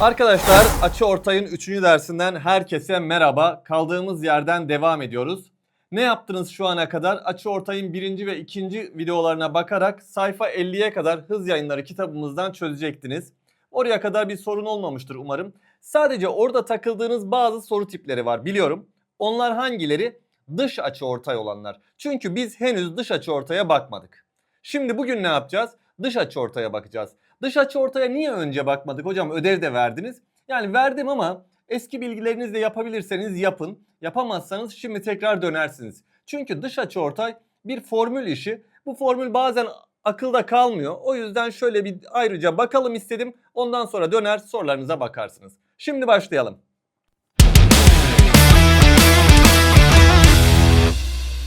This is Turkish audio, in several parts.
Arkadaşlar açı ortayın 3. dersinden herkese merhaba. Kaldığımız yerden devam ediyoruz. Ne yaptınız şu ana kadar? Açı ortayın 1. ve 2. videolarına bakarak sayfa 50'ye kadar hız yayınları kitabımızdan çözecektiniz. Oraya kadar bir sorun olmamıştır umarım. Sadece orada takıldığınız bazı soru tipleri var biliyorum. Onlar hangileri? Dış açı ortay olanlar. Çünkü biz henüz dış açı ortaya bakmadık. Şimdi bugün ne yapacağız? Dış açı ortaya bakacağız. Dış açı ortaya niye önce bakmadık hocam? Ödev de verdiniz. Yani verdim ama eski bilgilerinizle yapabilirseniz yapın. Yapamazsanız şimdi tekrar dönersiniz. Çünkü dış açı ortay bir formül işi. Bu formül bazen akılda kalmıyor. O yüzden şöyle bir ayrıca bakalım istedim. Ondan sonra döner sorularınıza bakarsınız. Şimdi başlayalım.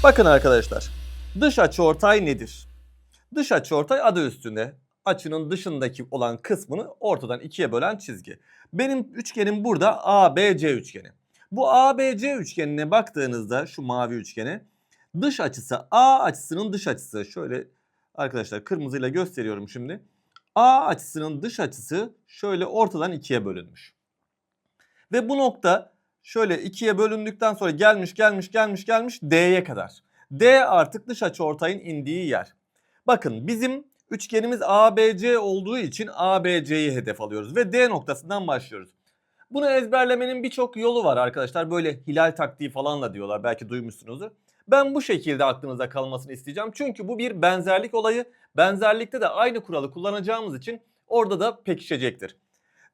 Bakın arkadaşlar. Dış açıortay nedir? Dış açıortay adı üstünde. Açının dışındaki olan kısmını ortadan ikiye bölen çizgi. Benim üçgenim burada ABC üçgeni. Bu ABC üçgenine baktığınızda şu mavi üçgene dış açısı A açısının dış açısı. Şöyle arkadaşlar kırmızıyla gösteriyorum şimdi. A açısının dış açısı şöyle ortadan ikiye bölünmüş. Ve bu nokta şöyle ikiye bölündükten sonra gelmiş gelmiş gelmiş gelmiş D'ye kadar. D artık dış açı ortayın indiği yer. Bakın bizim üçgenimiz ABC olduğu için ABC'yi hedef alıyoruz ve D noktasından başlıyoruz. Bunu ezberlemenin birçok yolu var arkadaşlar. Böyle hilal taktiği falan da diyorlar. Belki duymuşsunuzdur. Ben bu şekilde aklınızda kalmasını isteyeceğim. Çünkü bu bir benzerlik olayı. Benzerlikte de aynı kuralı kullanacağımız için orada da pekişecektir.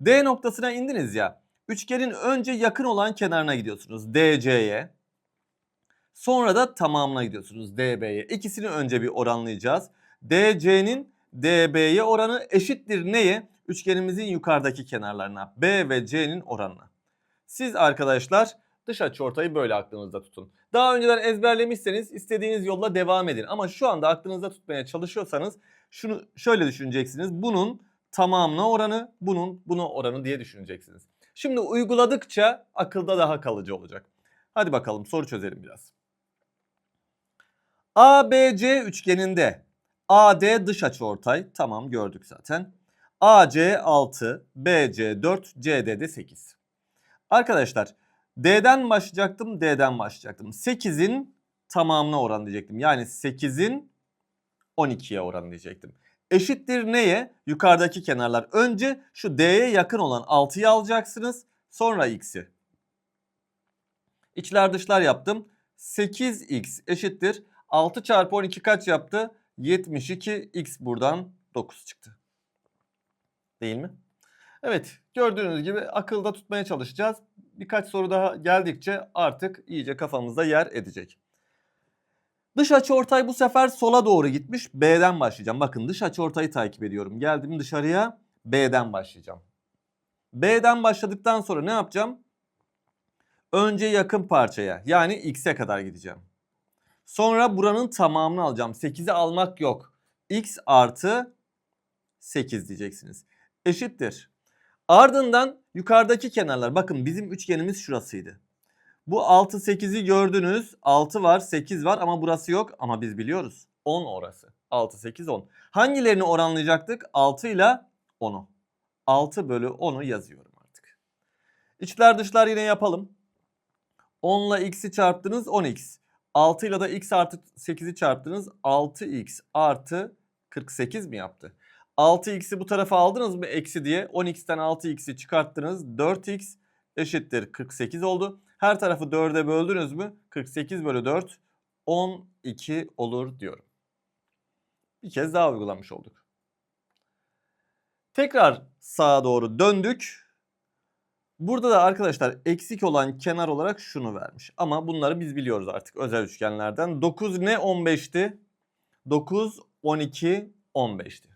D noktasına indiniz ya. Üçgenin önce yakın olan kenarına gidiyorsunuz. DC'ye. Sonra da tamamına gidiyorsunuz DB'ye. İkisini önce bir oranlayacağız. DC'nin DB'ye oranı eşittir neye? Üçgenimizin yukarıdaki kenarlarına. B ve C'nin oranına. Siz arkadaşlar dış açıortayı böyle aklınızda tutun. Daha önceden ezberlemişseniz istediğiniz yolla devam edin. Ama şu anda aklınızda tutmaya çalışıyorsanız şunu şöyle düşüneceksiniz. Bunun tamamına oranı, bunun buna oranı diye düşüneceksiniz. Şimdi uyguladıkça akılda daha kalıcı olacak. Hadi bakalım soru çözelim biraz. ABC üçgeninde AD dış açıortay tamam gördük zaten. AC 6, BC 4, CD de 8. Arkadaşlar D'den başlayacaktım, D'den başlayacaktım. 8'in tamamına oran diyecektim. Yani 8'in 12'ye oran diyecektim. Eşittir neye? Yukarıdaki kenarlar. Önce şu D'ye yakın olan 6'yı alacaksınız. Sonra X'i. İçler dışlar yaptım. 8X eşittir. 6 çarpı 12 kaç yaptı? 72. X buradan 9 çıktı. Değil mi? Evet gördüğünüz gibi akılda tutmaya çalışacağız. Birkaç soru daha geldikçe artık iyice kafamızda yer edecek. Dış açıortay bu sefer sola doğru gitmiş. B'den başlayacağım. Bakın dış açıortayı takip ediyorum. Geldim dışarıya B'den başlayacağım. B'den başladıktan sonra ne yapacağım? Önce yakın parçaya yani X'e kadar gideceğim. Sonra buranın tamamını alacağım. 8'i almak yok. X artı 8 diyeceksiniz. Eşittir. Ardından yukarıdaki kenarlar. Bakın bizim üçgenimiz şurasıydı. Bu 6 8'i gördünüz. 6 var 8 var ama burası yok. Ama biz biliyoruz. 10 orası. 6 8 10. Hangilerini oranlayacaktık? 6 ile 10'u. 6 bölü 10'u yazıyorum artık. İçler dışlar yine yapalım. 10 ile x'i çarptınız 10x. 6 ile de x artı 8'i çarptınız 6x artı 48 mi yaptı? 6x'i bu tarafa aldınız mı eksi diye 10x'ten 6x'i çıkarttınız 4x eşittir 48 oldu. Her tarafı 4'e böldünüz mü 48 bölü 4 12 olur diyorum. Bir kez daha uygulamış olduk. Tekrar sağa doğru döndük. Burada da arkadaşlar eksik olan kenar olarak şunu vermiş. Ama bunları biz biliyoruz artık özel üçgenlerden. 9 ne 15'ti? 9, 12, 15'ti.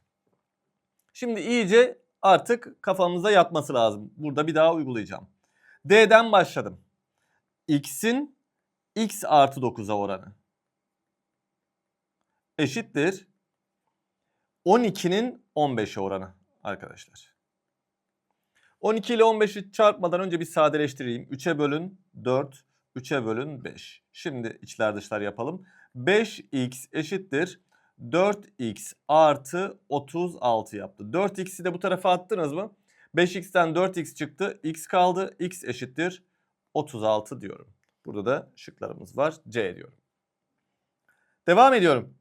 Şimdi iyice artık kafamıza yatması lazım. Burada bir daha uygulayacağım. D'den başladım. X'in x artı 9'a oranı. Eşittir. 12'nin 15'e oranı arkadaşlar. 12 ile 15'i çarpmadan önce bir sadeleştireyim. 3'e bölün 4, 3'e bölün 5. Şimdi içler dışlar yapalım. 5x eşittir 4x artı 36 yaptı. 4x'i de bu tarafa attınız mı? 5x'ten 4x çıktı. x kaldı. x eşittir 36 diyorum. Burada da şıklarımız var. C diyorum. Devam ediyorum.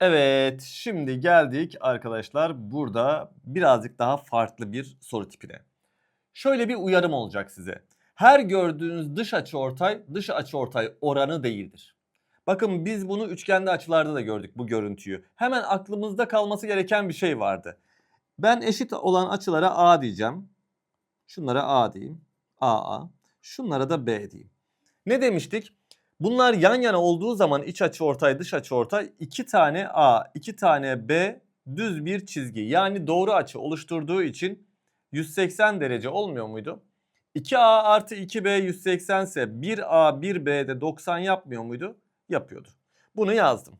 Evet, şimdi geldik arkadaşlar burada birazcık daha farklı bir soru tipine. Şöyle bir uyarım olacak size. Her gördüğünüz dış açıortay dış açıortay oranı değildir. Bakın biz bunu üçgenli açılarda da gördük bu görüntüyü. Hemen aklımızda kalması gereken bir şey vardı. Ben eşit olan açılara A diyeceğim. Şunlara A diyeyim. AA. Şunlara da B diyeyim. Ne demiştik? Bunlar yan yana olduğu zaman iç açı ortay dış açı ortay iki tane A, iki tane B düz bir çizgi. Yani doğru açı oluşturduğu için 180 derece olmuyor muydu? 2A artı 2B 180 ise 1A 1B 90 yapmıyor muydu? Yapıyordu. Bunu yazdım.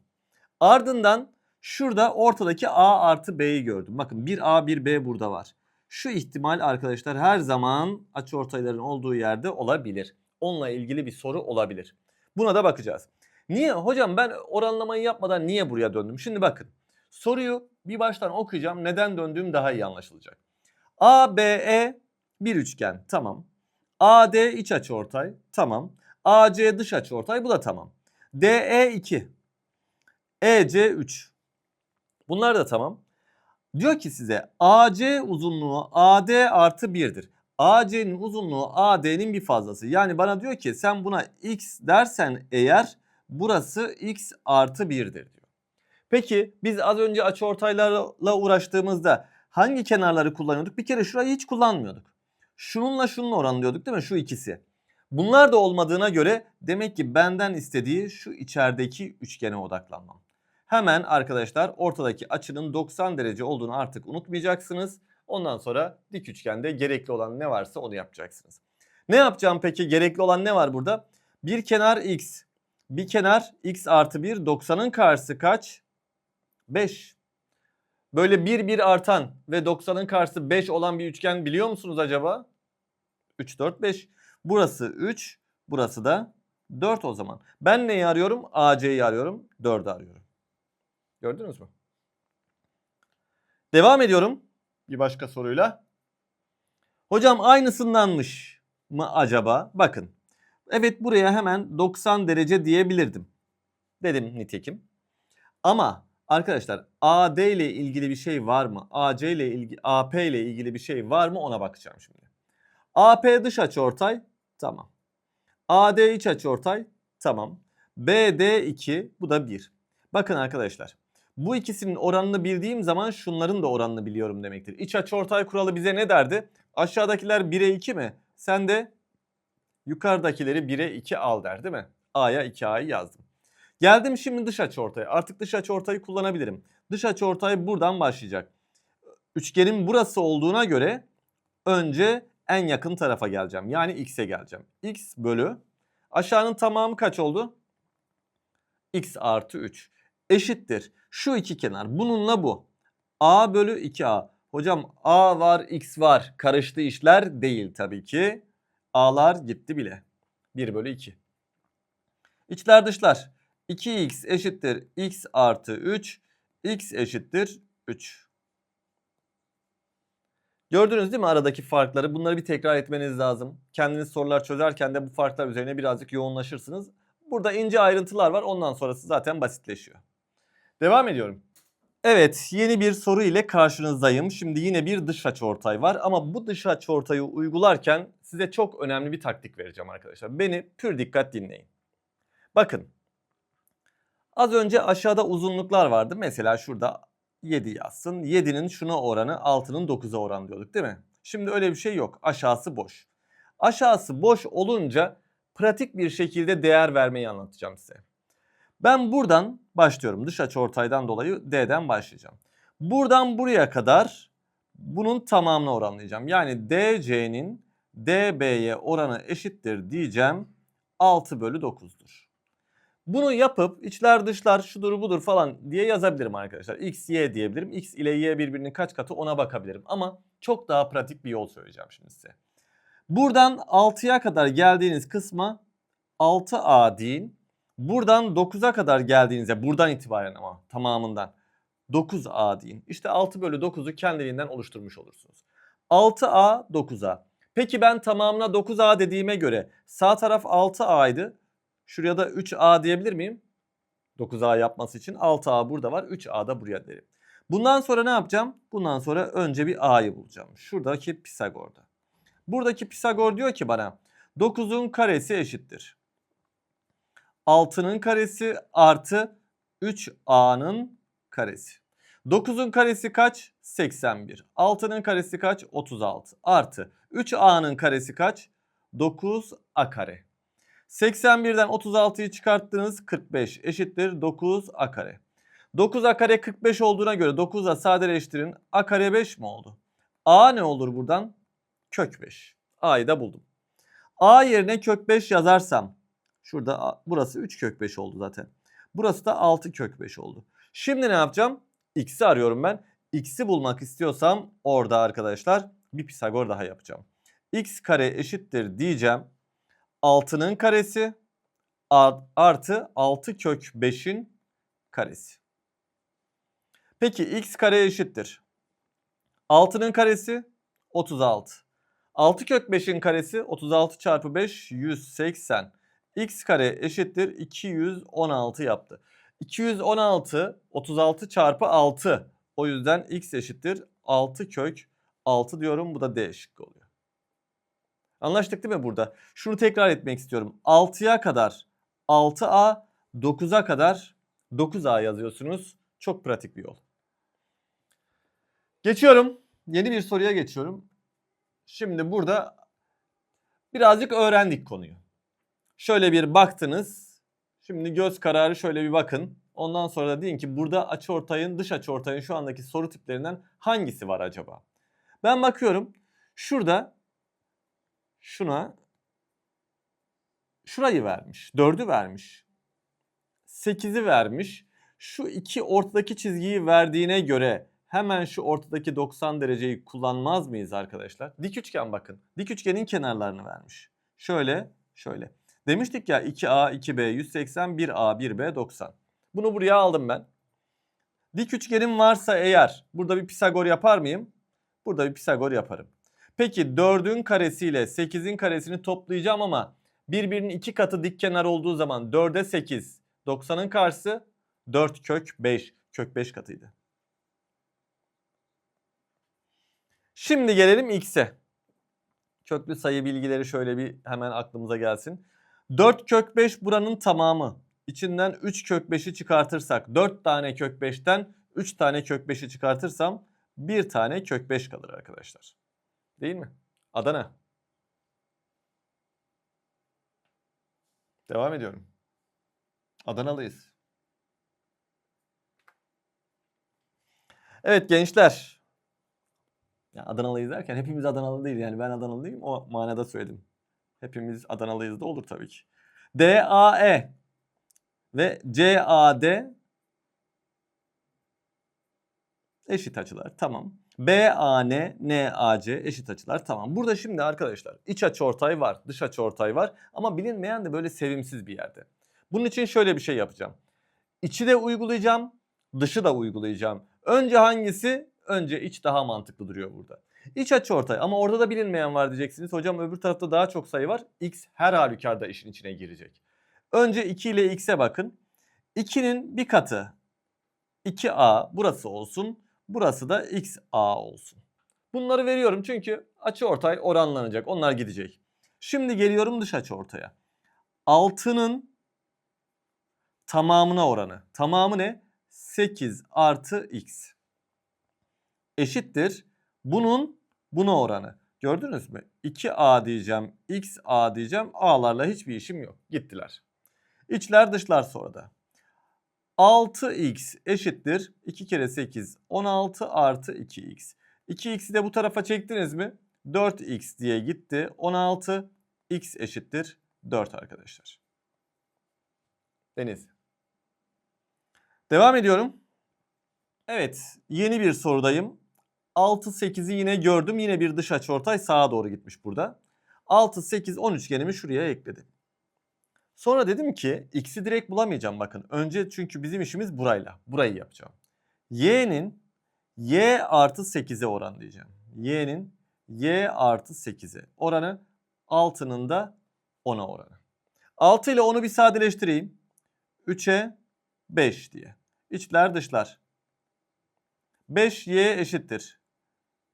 Ardından şurada ortadaki A artı B'yi gördüm. Bakın 1A 1B burada var. Şu ihtimal arkadaşlar her zaman açıortayların olduğu yerde olabilir. Onunla ilgili bir soru olabilir. Buna da bakacağız. Niye? Hocam ben oranlamayı yapmadan niye buraya döndüm? Şimdi bakın. Soruyu bir baştan okuyacağım. Neden döndüğüm daha iyi anlaşılacak. ABE bir üçgen. Tamam. AD iç açıortay. Tamam. AC dış açıortay. Bu da tamam. DE 2. EC 3. Bunlar da tamam. Diyor ki size AC uzunluğu AD artı 1'dir. AC'nin uzunluğu AD'nin bir fazlası. Yani bana diyor ki sen buna x dersen eğer burası x artı 1'dir diyor. Peki biz az önce açıortaylarla uğraştığımızda hangi kenarları kullanıyorduk? Bir kere şurayı hiç kullanmıyorduk. Şununla şunun oranlıyorduk değil mi? Şu ikisi. Bunlar da olmadığına göre demek ki benden istediği şu içerideki üçgene odaklanmam. Hemen arkadaşlar ortadaki açının 90 derece olduğunu artık unutmayacaksınız. Ondan sonra dik üçgende gerekli olan ne varsa onu yapacaksınız. Ne yapacağım peki? Gerekli olan ne var burada? Bir kenar x. Bir kenar x artı 1. 90'ın karşısı kaç? 5. Böyle 1 1 artan ve 90'ın karşısı 5 olan bir üçgen biliyor musunuz acaba? 3 4 5. Burası 3, burası da 4 o zaman. Ben neyi arıyorum? AC'yi arıyorum, 4'ü arıyorum. Gördünüz mü? Devam ediyorum bir başka soruyla. Hocam aynısındanmış mı acaba? Bakın. Evet buraya hemen 90 derece diyebilirdim. Dedim nitekim. Ama arkadaşlar AD ile ilgili bir şey var mı? AC ile ilgili AP ile ilgili bir şey var mı? Ona bakacağım şimdi. AP dış açıortay tamam. AD iç açıortay tamam. BD 2 bu da 1. Bakın arkadaşlar. Bu ikisinin oranını bildiğim zaman şunların da oranını biliyorum demektir. İç açıortay kuralı bize ne derdi? Aşağıdakiler 1'e 2 mi? Sen de yukarıdakileri 1'e 2 al der değil mi? A'ya 2A'yı yazdım. Geldim şimdi dış açıortaya. Artık dış açıortayı kullanabilirim. Dış açıortay buradan başlayacak. Üçgenin burası olduğuna göre önce en yakın tarafa geleceğim. Yani x'e geleceğim. x bölü aşağının tamamı kaç oldu? x artı 3 eşittir. Şu iki kenar bununla bu. A bölü 2A. Hocam A var X var. Karıştı işler değil tabii ki. A'lar gitti bile. 1 bölü 2. İçler dışlar. 2x eşittir x artı 3. x eşittir 3. Gördünüz değil mi aradaki farkları? Bunları bir tekrar etmeniz lazım. Kendiniz sorular çözerken de bu farklar üzerine birazcık yoğunlaşırsınız. Burada ince ayrıntılar var. Ondan sonrası zaten basitleşiyor. Devam ediyorum. Evet yeni bir soru ile karşınızdayım. Şimdi yine bir dış açıortay var ama bu dış açıortayı uygularken size çok önemli bir taktik vereceğim arkadaşlar. Beni pür dikkat dinleyin. Bakın az önce aşağıda uzunluklar vardı. Mesela şurada 7 yazsın. 7'nin şuna oranı 6'nın 9'a oran diyorduk değil mi? Şimdi öyle bir şey yok. Aşağısı boş. Aşağısı boş olunca pratik bir şekilde değer vermeyi anlatacağım size. Ben buradan başlıyorum. Dış açıortaydan dolayı D'den başlayacağım. Buradan buraya kadar bunun tamamını oranlayacağım. Yani DC'nin DB'ye oranı eşittir diyeceğim. 6 bölü 9'dur. Bunu yapıp içler dışlar şudur budur falan diye yazabilirim arkadaşlar. X, Y diyebilirim. X ile Y birbirinin kaç katı ona bakabilirim. Ama çok daha pratik bir yol söyleyeceğim şimdi size. Buradan 6'ya kadar geldiğiniz kısma 6A deyin. Buradan 9'a kadar geldiğinizde buradan itibaren ama tamamından 9A deyin. İşte 6 bölü 9'u kendiliğinden oluşturmuş olursunuz. 6A 9A. Peki ben tamamına 9A dediğime göre sağ taraf 6A'ydı. Şuraya da 3A diyebilir miyim? 9A yapması için 6A burada var. 3A da buraya derim. Bundan sonra ne yapacağım? Bundan sonra önce bir A'yı bulacağım. Şuradaki Pisagor'da. Buradaki Pisagor diyor ki bana 9'un karesi eşittir. 6'nın karesi artı 3A'nın karesi. 9'un karesi kaç? 81. 6'nın karesi kaç? 36. Artı 3A'nın karesi kaç? 9A kare. 81'den 36'yı çıkarttığınız 45 eşittir 9A kare. 9A kare 45 olduğuna göre 9'a sadeleştirin. A kare 5 mi oldu? A ne olur buradan? Kök 5. A'yı da buldum. A yerine kök 5 yazarsam şurada burası 3 kök 5 oldu zaten. Burası da 6 kök 5 oldu. Şimdi ne yapacağım? X'i arıyorum ben. X'i bulmak istiyorsam orada arkadaşlar bir Pisagor daha yapacağım. X kare eşittir diyeceğim. 6'nın karesi artı 6 kök 5'in karesi. Peki x kare eşittir. 6'nın karesi 36. 6 kök 5'in karesi 36 çarpı 5 180. x kare eşittir 216 yaptı. 216 36 çarpı 6. O yüzden x eşittir 6 kök 6 diyorum. Bu da D şıkkı oluyor. Anlaştık değil mi burada? Şunu tekrar etmek istiyorum. 6'ya kadar 6A, 9'a kadar 9A yazıyorsunuz. Çok pratik bir yol. Geçiyorum. Yeni bir soruya geçiyorum. Şimdi burada birazcık öğrendik konuyu. Şöyle bir baktınız. Şimdi göz kararı şöyle bir bakın. Ondan sonra da deyin ki burada açıortayın, dış açıortayın şu andaki soru tiplerinden hangisi var acaba? Ben bakıyorum. Şurada şuna şurayı vermiş. 4'ü vermiş. 8'i vermiş. Şu iki ortadaki çizgiyi verdiğine göre hemen şu ortadaki 90 dereceyi kullanmaz mıyız arkadaşlar? Dik üçgen bakın. Dik üçgenin kenarlarını vermiş. Şöyle, şöyle. Demiştik ya 2A, 2B 180, 1A, 1B 90. Bunu buraya aldım ben. Dik üçgenim varsa eğer burada bir Pisagor yapar mıyım? Burada bir Pisagor yaparım. Peki 4'ün karesiyle 8'in karesini toplayacağım ama birbirinin iki katı dik kenar olduğu zaman 4'e 8, 90'ın karşısı 4 kök 5. Kök 5 katıydı. Şimdi gelelim x'e. Köklü sayı bilgileri şöyle bir hemen aklımıza gelsin. 4 kök 5 buranın tamamı. İçinden 3 kök 5'i çıkartırsak 4 tane kök 5'ten 3 tane kök 5'i çıkartırsam 1 tane kök 5 kalır arkadaşlar. Değil mi? Adana. Devam ediyorum. Adanalıyız. Evet gençler. Ya Adanalıyız derken hepimiz Adanalı değil yani ben Adanalı değilim o manada söyledim. Hepimiz Adanalıyız da olur tabii ki. DAE ve CAD eşit açılar tamam. BAN, NAC eşit açılar tamam. Burada şimdi arkadaşlar iç açıortay var, dış açıortay var ama bilinmeyen de böyle sevimsiz bir yerde. Bunun için şöyle bir şey yapacağım. İçi de uygulayacağım, dışı da uygulayacağım. Önce hangisi? Önce iç daha mantıklı duruyor burada. İç açıortay ama orada da bilinmeyen var diyeceksiniz. Hocam öbür tarafta daha çok sayı var. X her halükarda işin içine girecek. Önce 2 ile x'e bakın. 2'nin bir katı 2a burası olsun. Burası da xa olsun. Bunları veriyorum çünkü açıortay oranlanacak. Onlar gidecek. Şimdi geliyorum dış açıortaya. 6'nın tamamına oranı. Tamamı ne? 8 artı x. Eşittir. Bunun buna oranı. Gördünüz mü? 2a diyeceğim, xa diyeceğim. A'larla hiçbir işim yok. Gittiler. İçler dışlar sonra da. 6x eşittir 2 kere 8 16 artı 2x. 2x'i de bu tarafa çektiniz mi? 4x diye gitti. 16 x eşittir 4 arkadaşlar. Deniz. Devam ediyorum. Evet yeni bir sorudayım. 6 8'i yine gördüm. Yine bir dış açıortay sağa doğru gitmiş burada. 6 8 10 üçgenimi şuraya ekledim. Sonra dedim ki x'i direkt bulamayacağım bakın. Önce çünkü bizim işimiz burayla. Burayı yapacağım. y'nin y artı 8'e oran diyeceğim. y'nin y artı 8'e oranı 6'nın da 10'a oranı. 6 ile 10'u bir sadeleştireyim. 3'e 5 diye. İçler dışlar. 5y eşittir.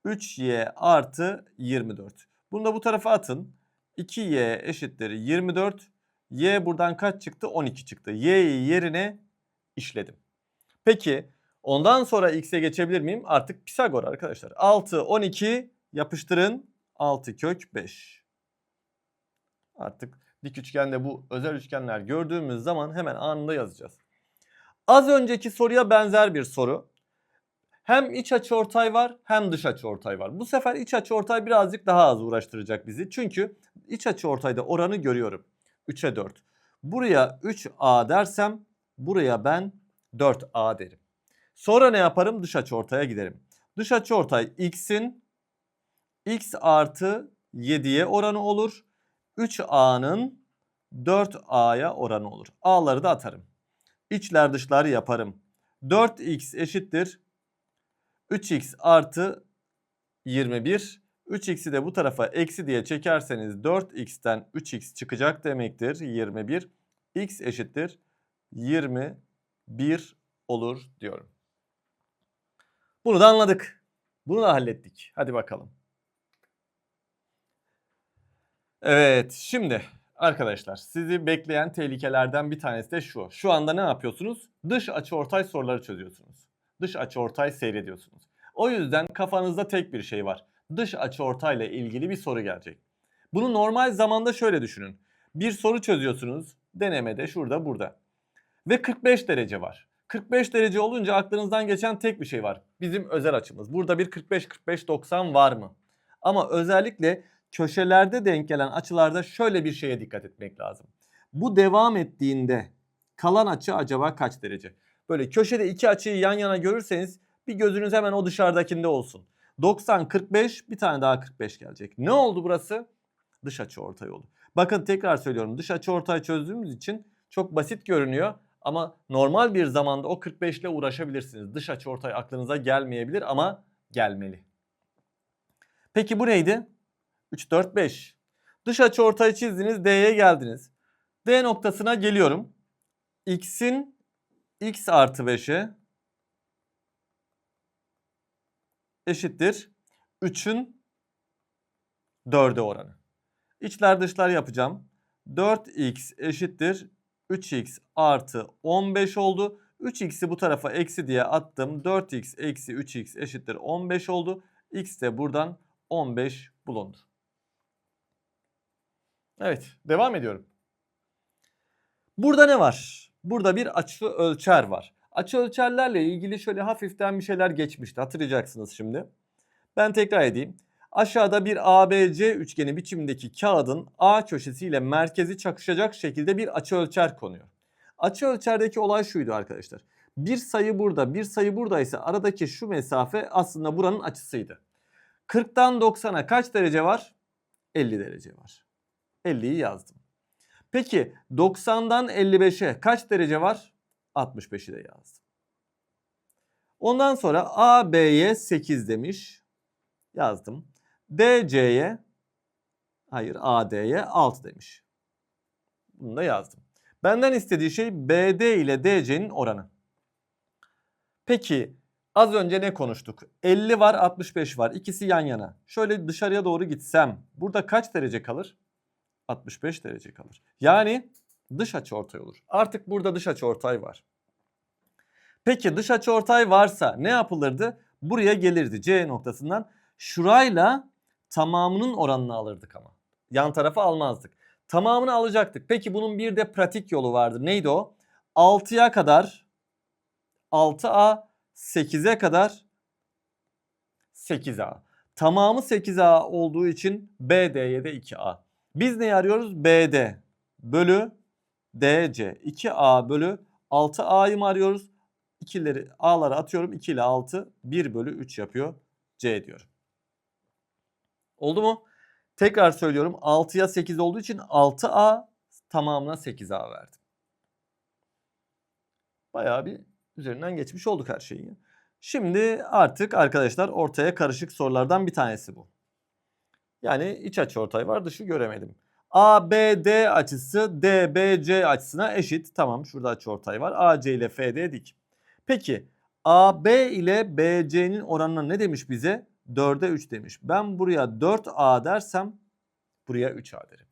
3y artı 24. Bunu da bu tarafa atın. 2y eşittir 24. Y buradan kaç çıktı? 12 çıktı. Y'yi yerine işledim. Peki ondan sonra x'e geçebilir miyim? Artık Pisagor arkadaşlar. 6, 12 yapıştırın. 6 kök 5. Artık dik üçgende bu özel üçgenler gördüğümüz zaman hemen anında yazacağız. Az önceki soruya benzer bir soru. Hem iç açıortay var hem dış açıortay var. Bu sefer iç açıortay birazcık daha az uğraştıracak bizi. Çünkü iç açıortayda oranı görüyorum. 3'e 4. Buraya 3A dersem buraya ben 4A derim. Sonra ne yaparım? Dış açıortaya giderim. Dış açıortay x'in x artı 7'ye oranı olur. 3A'nın 4A'ya oranı olur. A'ları da atarım. İçler dışlar yaparım. 4x eşittir 3x artı 21. 3x'i de bu tarafa eksi diye çekerseniz 4x'ten 3x çıkacak demektir. 21. x eşittir 21 olur diyorum. Bunu da anladık. Bunu da hallettik. Hadi bakalım. Evet şimdi arkadaşlar sizi bekleyen tehlikelerden bir tanesi de şu. Şu anda ne yapıyorsunuz? Dış açıortay soruları çözüyorsunuz. Dış açıortay seyrediyorsunuz. O yüzden kafanızda tek bir şey var. Dış açıortayla ilgili bir soru gelecek. Bunu normal zamanda şöyle düşünün. Bir soru çözüyorsunuz denemede şurada burada. Ve 45 derece var. 45 derece olunca aklınızdan geçen tek bir şey var. Bizim özel açımız. Burada bir 45-45-90 var mı? Ama özellikle köşelerde denk gelen açılarda şöyle bir şeye dikkat etmek lazım. Bu devam ettiğinde kalan açı acaba kaç derece? Böyle köşede iki açıyı yan yana görürseniz bir gözünüz hemen o dışarıdakinde olsun. 90 45 bir tane daha 45 gelecek. Ne oldu burası? Dış açı ortay oldu. Bakın tekrar söylüyorum. Dış açı ortay çözdüğümüz için çok basit görünüyor ama normal bir zamanda o 45 ile uğraşabilirsiniz. Dış açı ortay aklınıza gelmeyebilir ama gelmeli. Peki bu neydi? 3 4 5. Dış açı ortayı çizdiniz, D'ye geldiniz. D noktasına geliyorum. X'in x artı 5'e eşittir 3'ün 4'e oranı. İçler dışlar yapacağım. 4x eşittir 3x artı 15 oldu. 3x'i bu tarafa eksi diye attım. 4x eksi 3x eşittir 15 oldu. x de buradan 15 bulundu. Evet devam ediyorum. Burada ne var? Burada bir açı ölçer var. Açı ölçerlerle ilgili şöyle hafiften bir şeyler geçmişti. Hatırlayacaksınız şimdi. Ben tekrar edeyim. Aşağıda bir ABC üçgeni biçimindeki kağıdın A köşesiyle merkezi çakışacak şekilde bir açı ölçer konuyor. Açı ölçerdeki olay şuydu arkadaşlar. Bir sayı burada, bir sayı buradaysa aradaki şu mesafe aslında buranın açısıydı. 40'tan 90'a kaç derece var? 50 derece var. 50'yi yazdım. Peki 90'dan 55'e kaç derece var? 65'i de yazdım. Ondan sonra AB'ye 8 demiş. Yazdım. DC'ye hayır AD'ye 6 demiş. Bunu da yazdım. Benden istediği şey BD ile DC'nin oranı. Peki az önce ne konuştuk? 50 var 65 var. İkisi yan yana. Şöyle dışarıya doğru gitsem burada kaç derece kalır? 65 derece kalır. Yani dış açıortay olur. Artık burada dış açıortay var. Peki dış açıortay varsa ne yapılırdı? Buraya gelirdi C noktasından. Şurayla tamamının oranını alırdık ama. Yan tarafa almazdık. Tamamını alacaktık. Peki bunun bir de pratik yolu vardı. Neydi o? 6'ya kadar 6A 8'e kadar 8A. Tamamı 8A olduğu için BD'ye de 2A. Biz ne arıyoruz? BD bölü DC. 2A bölü 6A'yı mı arıyoruz? İkileri A'lara atıyorum. 2 ile 6 1 bölü 3 yapıyor. C diyorum. Oldu mu? Tekrar söylüyorum. 6'ya 8 olduğu için 6A tamamına 8A verdim. Bayağı bir üzerinden geçmiş olduk her şeyi. Şimdi artık arkadaşlar ortaya karışık sorulardan bir tanesi bu. Yani iç açı ortay var dışı göremedim. ABD açısı DBC açısına eşit. Tamam şurada açı ortay var. AC ile FD dik. Peki AB ile BC'nin oranına ne demiş bize? 4'e 3 demiş. Ben buraya 4A dersem buraya 3A derim.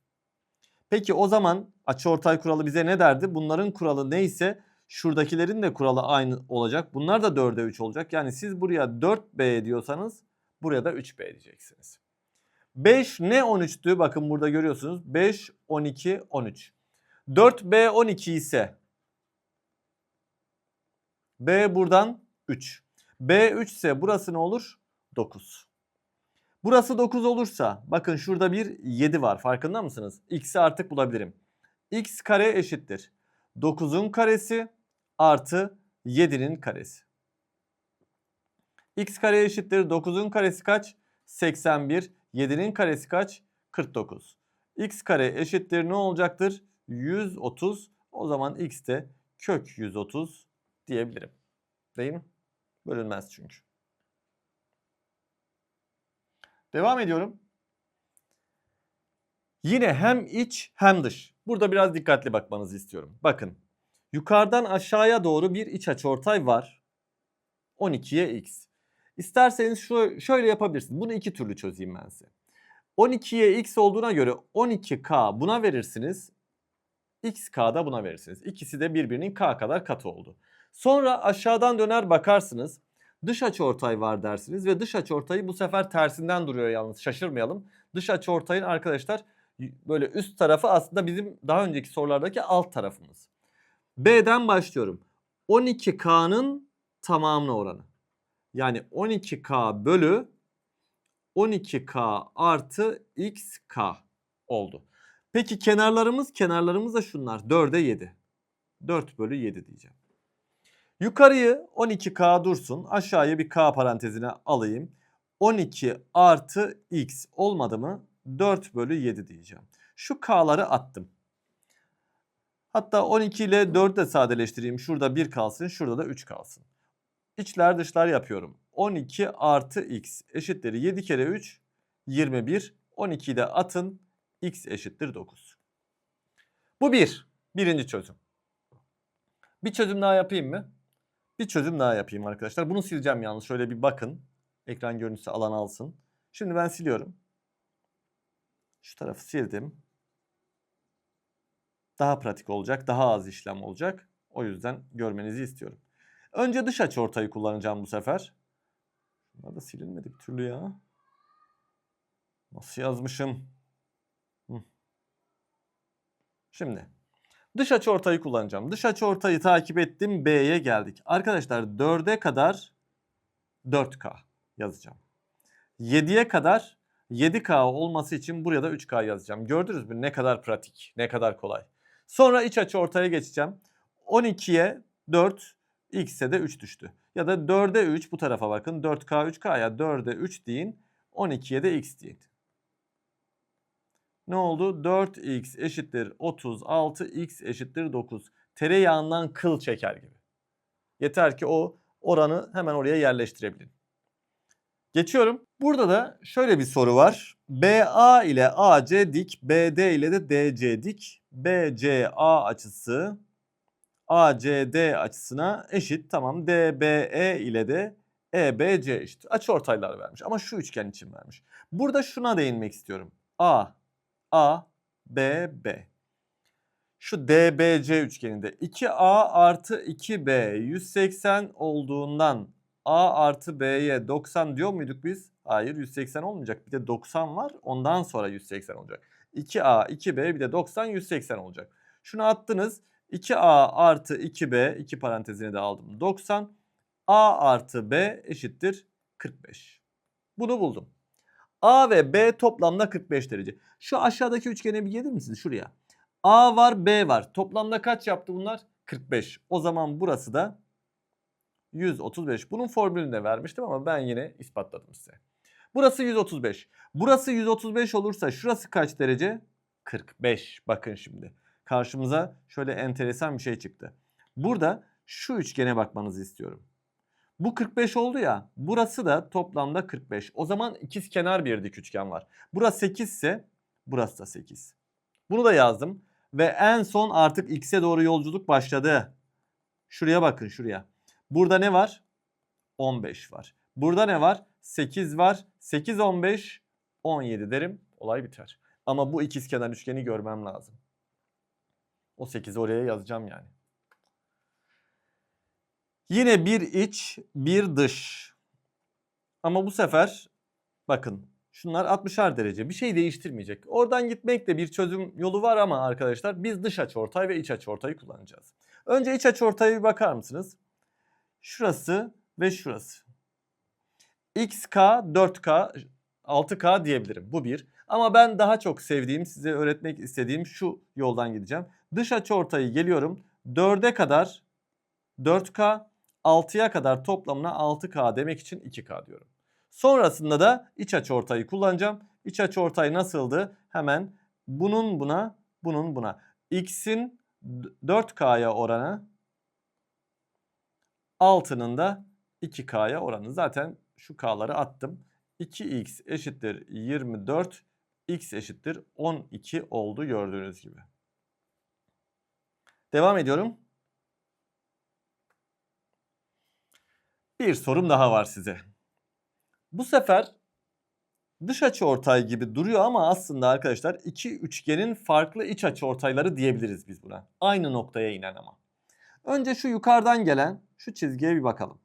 Peki o zaman açıortay kuralı bize ne derdi? Bunların kuralı neyse şuradakilerin de kuralı aynı olacak. Bunlar da 4'e 3 olacak. Yani siz buraya 4B diyorsanız buraya da 3B diyeceksiniz. 5 ne 13'tü? Bakın burada görüyorsunuz. 5, 12, 13. 4B 12 ise B buradan 3. B 3 ise burası ne olur? 9. Burası 9 olursa bakın şurada bir 7 var farkında mısınız? X'i artık bulabilirim. X kare eşittir. 9'un karesi artı 7'nin karesi. X kare eşittir. 9'un karesi kaç? 81. 7'nin karesi kaç? 49. X kare eşittir ne olacaktır? 130. O zaman X de kök 130 diyebilirim. Değil mi? Bölünmez çünkü. Devam ediyorum. Yine hem iç hem dış. Burada biraz dikkatli bakmanızı istiyorum. Bakın. Yukarıdan aşağıya doğru bir iç açıortay var. 12'ye x. İsterseniz şu, şöyle yapabilirsiniz. Bunu iki türlü çözeyim ben size. 12'ye x olduğuna göre 12k buna verirsiniz. xk da buna verirsiniz. İkisi de birbirinin k kadar katı oldu. Sonra aşağıdan döner bakarsınız. Dış açıortay var dersiniz ve dış açıortayı bu sefer tersinden duruyor yalnız şaşırmayalım. Dış açıortayın arkadaşlar böyle üst tarafı aslında bizim daha önceki sorulardaki alt tarafımız. B'den başlıyorum. 12K'nın tamamına oranı. Yani 12K bölü 12K artı XK oldu. Peki kenarlarımız kenarlarımız da şunlar. 4'e 7. 4 bölü 7 diyeceğim. Yukarıyı 12K dursun. Aşağıya bir K parantezine alayım. 12 artı X olmadı mı? 4 bölü 7 diyeceğim. Şu K'ları attım. Hatta 12 ile 4 de sadeleştireyim. Şurada 1 kalsın. Şurada da 3 kalsın. İçler dışlar yapıyorum. 12 artı X eşittir 7 kere 3 21. 12'yi de atın. X eşittir 9. Bu bir. Birinci çözüm. Bir çözüm daha yapayım mı? Bir çözüm daha yapayım arkadaşlar. Bunu sileceğim yalnız. Şöyle bir bakın. Ekran görüntüsü alan alsın. Şimdi ben siliyorum. Şu tarafı sildim. Daha pratik olacak. Daha az işlem olacak. O yüzden görmenizi istiyorum. Önce dış açıortayı kullanacağım bu sefer. Bunlar da silinmedi bir türlü ya. Nasıl yazmışım? Şimdi dış açıortayı kullanacağım. Dış açıortayı takip ettim. B'ye geldik. Arkadaşlar 4'e kadar 4K yazacağım. 7'ye kadar 7K olması için buraya da 3K yazacağım. Gördünüz mü ne kadar pratik, ne kadar kolay. Sonra iç açı ortaya geçeceğim. 12'ye 4, x'e de 3 düştü. Ya da 4'e 3 bu tarafa bakın. 4K 3K ya 4'e 3 deyin. 12'ye de x deyin. Ne oldu? 4x eşittir 36, x eşittir 9. Tereyağından kıl çeker gibi. Yeter ki o oranı hemen oraya yerleştirebilin. Geçiyorum. Burada da şöyle bir soru var. BA ile AC dik, BD ile de DC dik. BCA açısı ACD açısına eşit. Tamam DBE ile de EBC eşit. Açı ortaylar vermiş ama şu üçgen için vermiş. Burada şuna değinmek istiyorum. A, A, B, B. Şu DBC üçgeninde 2A artı 2B 180 olduğundan A artı B'ye 90 diyor muyduk biz? Hayır 180 olmayacak. Bir de 90 var. Ondan sonra 180 olacak. 2A, 2B bir de 90 180 olacak. Şunu attınız. 2A artı 2B iki parantezini de aldım. 90. A artı B eşittir 45. Bunu buldum. A ve B toplamda 45 derece. Şu aşağıdaki üçgene bir gelir misiniz? Şuraya. A var B var. Toplamda kaç yaptı bunlar? 45. O zaman burası da 135. Bunun formülünü de vermiştim ama ben yine ispatladım size. Burası 135. Burası 135 olursa şurası kaç derece? 45. Bakın şimdi. Karşımıza şöyle enteresan bir şey çıktı. Burada şu üçgene bakmanızı istiyorum. Bu 45 oldu ya. Burası da toplamda 45. O zaman ikiz kenar bir dik üçgen var. Burası 8 ise burası da 8. Bunu da yazdım. Ve en son artık x'e doğru yolculuk başladı. Şuraya bakın şuraya. Burada ne var? 15 var. Burada ne var? 8 var. 8 15 17 derim. Olay biter. Ama bu ikizkenar üçgeni görmem lazım. O 8'i oraya yazacağım yani. Yine bir iç, bir dış. Ama bu sefer bakın şunlar 60'ar derece. Bir şey değiştirmeyecek. Oradan gitmek de bir çözüm yolu var ama arkadaşlar biz dış açıortay ve iç açıortayı kullanacağız. Önce iç açıortaya bir bakar mısınız? Şurası ve şurası. XK 4K 6K diyebilirim. Bu bir. Ama ben daha çok sevdiğim, size öğretmek istediğim şu yoldan gideceğim. Dış açıortayı geliyorum. 4'e kadar 4K, 6'ya kadar toplamına 6K demek için 2K diyorum. Sonrasında da iç açıortayı kullanacağım. İç açıortay nasıldı? Hemen bunun buna, bunun buna. X'in 4K'ya oranı 6'nın da 2K'ya oranı. Zaten şu K'ları attım. 2x eşittir 24, x eşittir 12 oldu gördüğünüz gibi. Devam ediyorum. Bir sorum daha var size. Bu sefer dış açı ortay gibi duruyor ama aslında arkadaşlar iki üçgenin farklı iç açı ortayları diyebiliriz biz buna. Aynı noktaya inen ama. Önce şu yukarıdan gelen şu çizgiye bir bakalım.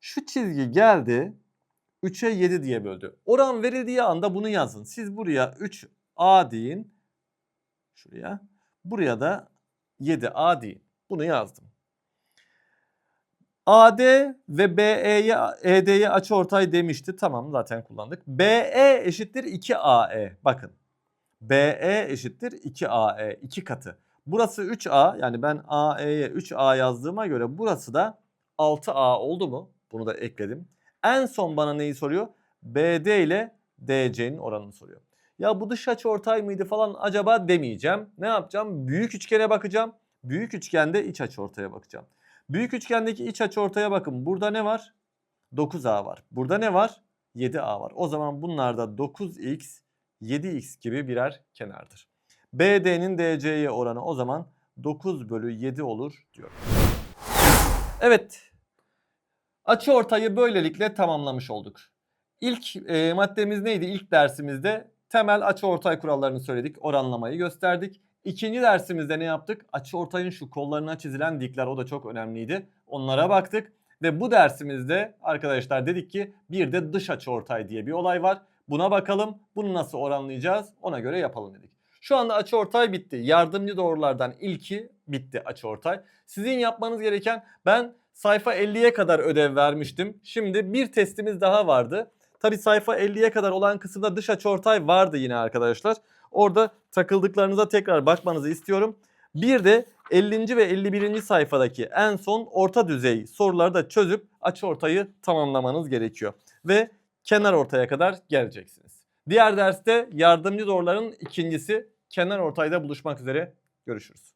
Şu çizgi geldi 3'e 7 diye böldü. Oran verildiği anda bunu yazın. Siz buraya 3A deyin. Şuraya. Buraya da 7A deyin. Bunu yazdım. AD ve BE'ye ED'ye açıortay demişti. Tamam zaten kullandık. BE eşittir 2AE. Bakın. BE eşittir 2AE. 2 katı. Burası 3A yani ben AE'ye 3A yazdığıma göre burası da 6A oldu mu? Bunu da ekledim. En son bana neyi soruyor? BD ile DC'nin oranını soruyor. Ya bu dış açı ortay mıydı falan acaba demeyeceğim. Ne yapacağım? Büyük üçgene bakacağım. Büyük üçgende iç açı ortaya bakacağım. Büyük üçgendeki iç açı ortaya bakın. Burada ne var? 9A var. Burada ne var? 7A var. O zaman bunlar da 9x, 7x gibi birer kenardır. BD'nin DC'ye oranı o zaman 9 bölü 7 olur diyor. Evet. Açı ortayı böylelikle tamamlamış olduk. İlk e, maddemiz neydi? İlk dersimizde temel açı ortay kurallarını söyledik. Oranlamayı gösterdik. İkinci dersimizde ne yaptık? Açı ortayın şu kollarına çizilen dikler o da çok önemliydi. Onlara baktık. Ve bu dersimizde arkadaşlar dedik ki bir de dış açı ortay diye bir olay var. Buna bakalım. Bunu nasıl oranlayacağız? Ona göre yapalım dedik. Şu anda açı ortay bitti. Yardımcı doğrulardan ilki bitti açı ortay. Sizin yapmanız gereken ben sayfa 50'ye kadar ödev vermiştim. Şimdi bir testimiz daha vardı. Tabi sayfa 50'ye kadar olan kısımda dış açıortay vardı yine arkadaşlar. Orada takıldıklarınıza tekrar bakmanızı istiyorum. Bir de 50. ve 51. sayfadaki en son orta düzey soruları da çözüp açıortayı tamamlamanız gerekiyor. Ve kenar ortaya kadar geleceksiniz. Diğer derste yardımcı doğruların ikincisi kenar ortayda buluşmak üzere. Görüşürüz.